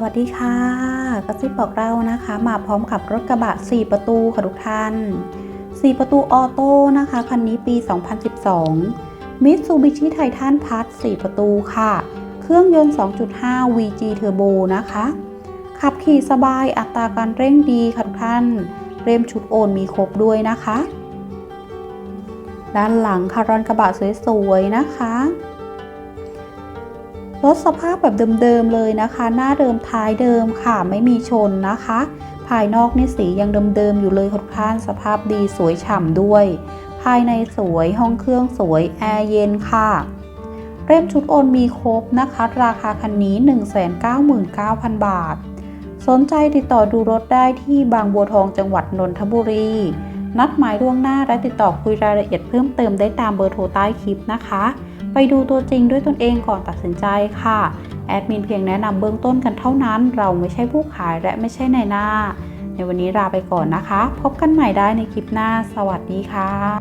สวัสดีค่ะกระซิบบอกเรานะคะ มาพร้อมกับรถกระบะ 4 ประตูค่ะทุกท่าน 4 ประตูออโต้นะคะ คันนี้ปี 2012 Mitsubishi Titan Plus 4 ประตูค่ะ เครื่องยนต์ 2.5 VG Turbo นะคะ ขับขี่สบายอัตราการเร่งดีค่ะทุกท่าน เรมชุดโอนมีครบด้วยนะคะ ด้านหลังคารอนกระบะสวยๆนะคะ รถสภาพแบบเดิมๆเลยนะคะ หน้าเดิมท้ายเดิมค่ะไม่มีชนนะคะ ภายนอกนี่สียังเดิมๆอยู่เลยค่ะทุกท่านสภาพดีสวยฉ่ำด้วย ภายในสวยห้องเครื่องสวยแอร์เย็นค่ะเริ่มชุดโอนมีครบนะคะ ราคาคันนี้ 199,000 บาท สนใจติดต่อดูรถได้ที่บางบัวทองจังหวัดนนทบุรี นัดหมายล่วงหน้าและติดต่อคุยรายละเอียดเพิ่มเติมได้ตามเบอร์โทรใต้คลิปนะคะ ไปดูตัวจริงด้วยตนเองก่อนตัดสินใจค่ะแอดมินเพียงแนะนำเบื้องต้นกันเท่านั้น เราไม่ใช่ผู้ขายและไม่ใช่ในหน้า ในวันนี้ลาไปก่อนนะคะ พบกันใหม่ได้ในคลิปหน้า สวัสดีค่ะ